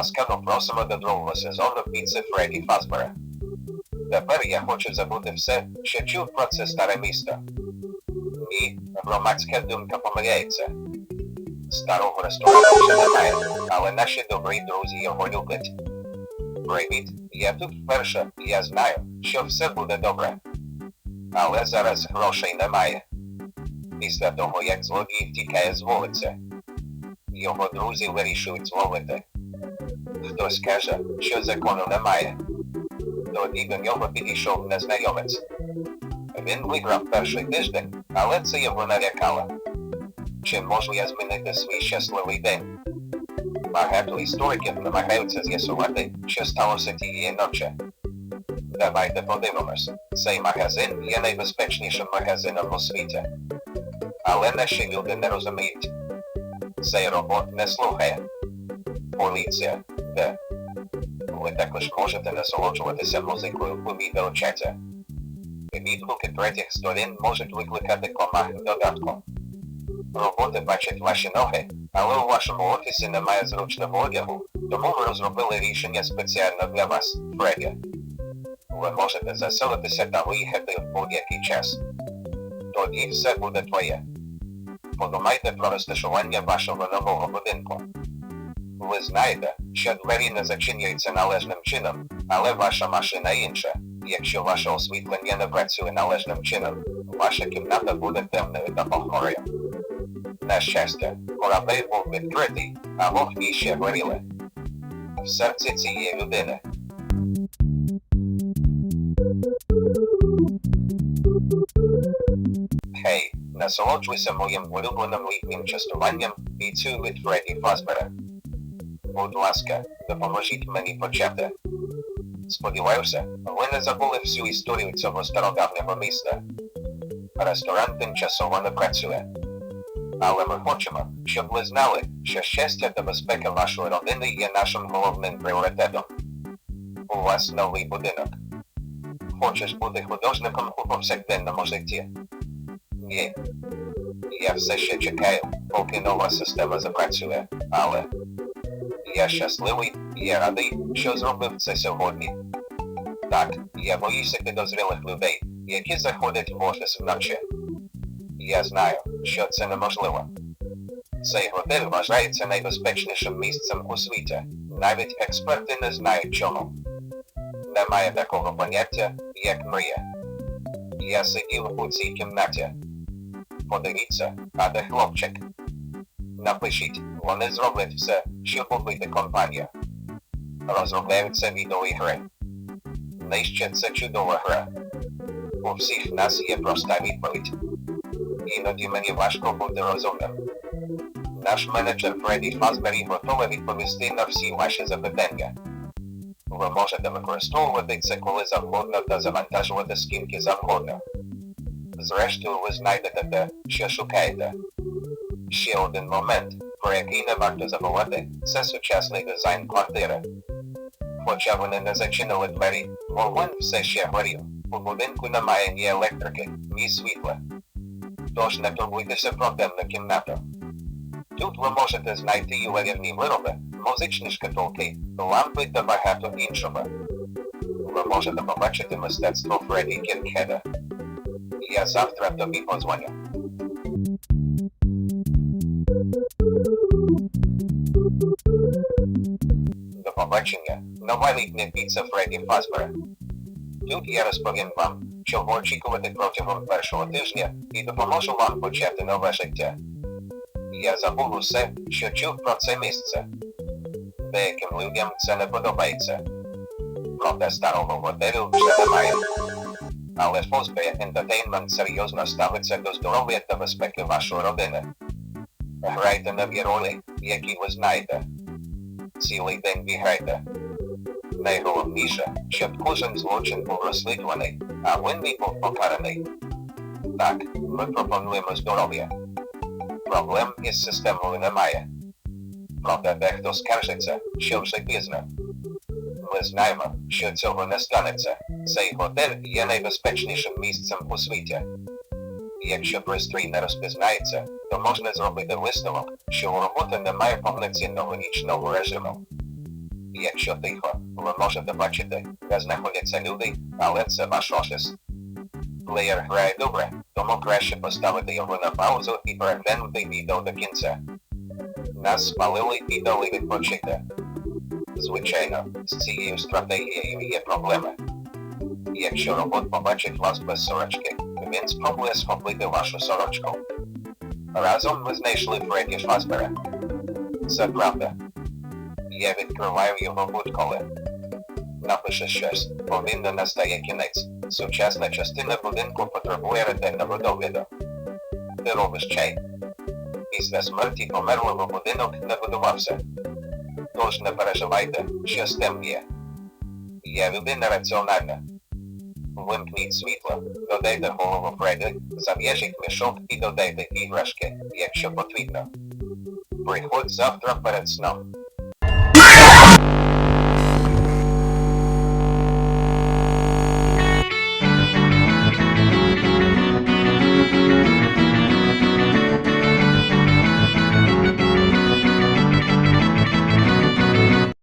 ласкаво просимо до другого сезону піци Фредді Фазбера. Тепер я хочу забути все, що чув про це старе місто. Ні, громадська думка помиляється. Старого ресторану вже немає, але наші добрі друзі його люблять. Привіт, я тут вперше, і я знаю, що все буде добре. Але зараз грошей немає. Після того, як злодій втікає з вулиці, його друзі вирішують зловити. Хтось каже, що закону немає. Тоді до нього підійшов незнайомець. Він виграв перший тиждень, але це його налякало. Чи можу я змінити свій щасливий день? Багато істориків намагаються з'ясувати, що сталося тієї ночі. Давайте подивимось. Цей магазин є найбезпечнішим магазином у світі. Але наші люди не розуміють. Цей робот не слухає. Поліція, де? Ви також можете насолоджуватися музикою у відеочаті. Відгуки третіх сторін можуть викликати комах додатку. Роботи бачать ваші ноги, але у вашому офісі немає зручного одягу, тому ми розробили рішення спеціально для вас, Фредді. Ви можете заселитися та виїхати в будь-який час. Тоді все буде твоє. Подумайте про розташування вашого нового будинку. Ви знаєте, що двері не зачиняються належним чином, але ваша машина інша. Якщо ваше освітлення не працює належним чином, ваша кімната буде темною та похмурою. На щастя, корабель був відкритий, а вогні ще горіли. В серці цієї людини. Хей, насолоджуйся моїм улюбленим літнім частуванням піцю від Фредді Фазбера. Будь ласка, допоможіть мені почати. Сподіваюся, ви не забули всю історію цього стародавнього міста. Ресторан тимчасово не працює. Але ми хочемо, щоб ви знали, що щастя та безпека вашої родини є нашим головним пріоритетом. У вас новий будинок. Хочеш бути художником у повсякденному житті? Ні. Я все ще чекаю, поки нова система запрацює, але я щасливий я радий, що зробив це сьогодні. Так, я боюся підозрілих людей, які заходять в офіс вночі. Я знаю, що це неможливо. Цей готель вважається найбезпечнішим місцем у світі. Навіть експерти не знають чому. Немає такого поняття, як мрія. Я сидів у цій кімнаті. Подивіться, а де хлопчик. Напишіть, вони зроблять все, щоб убити компанію. Розробляються відеоігри. Нижче це чудова гра. У всіх нас є проста відповідь. Іноді мені важко бути розумним. Наш менеджер Фредді Фазбері готовий відповісти на всі ваші запитання. Ви можете використовувати це коли завгодно та завантажувати скільки завгодно. Зрештою, ви знайдете те, що шукаєте. Ще один момент, про який не варто забувати, це сучасний дизайн квартири. Хоча вони не зачинили двері, вогонь все ще горів. У будинку немає ні електрики, ні світла. Тож не турбуйтеся про темну кімнату. Тут ви можете знайти ювелірні вироби, музичні шкатулки, лампи та багато іншого. Ви можете побачити мистецтво Фредді Кіркхеда. Я завтра тобі позвоню. Побачення. Нова літня піца Фредді Фазбера. Тут я розповім вам, чого очікувати протягом першого тижня і допоможу вам почати нове життя. Я забув усе, що чув про це місце. Деяким людям це не подобається. Проте старого готелю вже немає. Але Фозбе Entertainment серйозно ставиться до здоров'я та безпеки вашої родини. Грайте нові ролі, які ви знаєте. Цілий день бігайте. Найголовніше, щоб кожен злочин був розслідуваний, а винний був покараний. Так, ми пропонуємо здоров'я. Проблем із системою немає. Проте дехто скаржиться, що вже пізно. Ми знаємо, що цього не станеться. Цей готель є найбезпечнішим місцем у світі. Якщо пристрій не розпізнається, то можна зробити висновок, що у роботи немає повноцінного нічного режиму. Якщо тихо, ви можете бачити, де знаходяться люди, але це ваш офіс. Плеєр грає добре, тому краще поставити його на паузу і переглянути відео до кінця. Нас спалили і дали відпочити. Звичайно, з цією стратегією є проблеми. Якщо робот побачить вас без сорочки, він спробує схопити вашу сорочку. Разом ми знайшли Фредді Фазбера. Це правда. Я відкриваю його будь-коли. Напише щось, бо настає кінець. Сучасна частина будинку потребує ретельного догляду. Ти робиш чай. Після смерті померлого будинок не будувався. Тож не переживайте, що з тим є. Я людина раціональна. Вимкніть світло, додайте голову Фредді, зав'яжіть мішок і додайте іграшки, якщо потрібно. Приходь завтра перед сном.